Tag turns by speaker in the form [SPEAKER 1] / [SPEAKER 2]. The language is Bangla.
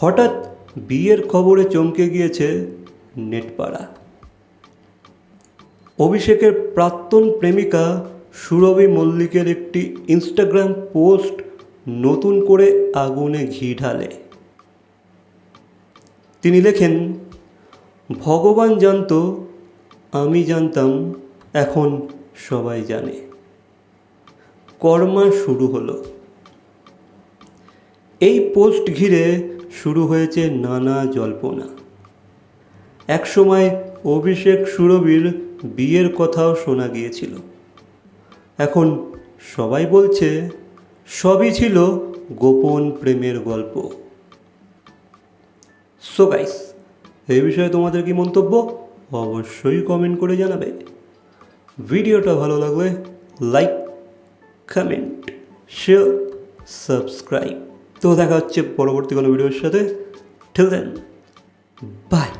[SPEAKER 1] হঠাৎ বিয়ের খবরে চমকে গিয়েছে নেটপাড়া। অভিষেকের প্রাক্তন প্রেমিকা সুরভি মল্লিকের একটি ইনস্টাগ্রাম পোস্ট নতুন করে আগুনে ঘি ঢালে। তিনি লেখেন, ভগবান জানতো, আমি জানতাম, এখন সবাই জানে। কর্মা শুরু হলো। এই পোস্ট ঘিরে শুরু হয়েছে নানা জল্পনা। একসময় অভিষেক সুরভির বিয়ের কথাও শোনা গিয়েছিল। এখন সবাই বলছে, সবই ছিল গোপন প্রেমের গল্প। সো গাইস এই বিষয়ে তোমাদের কি মন্তব্য? অবশ্যই কমেন্ট করে জানাবে। ভিডিওটা ভালো লাগলে লাইক কমেন্ট শেয়ার সাবস্ক্রাইব তো দেখা হচ্ছে পরবর্তী কোনো ভিডিওর সাথে। ঠেল দেন বাই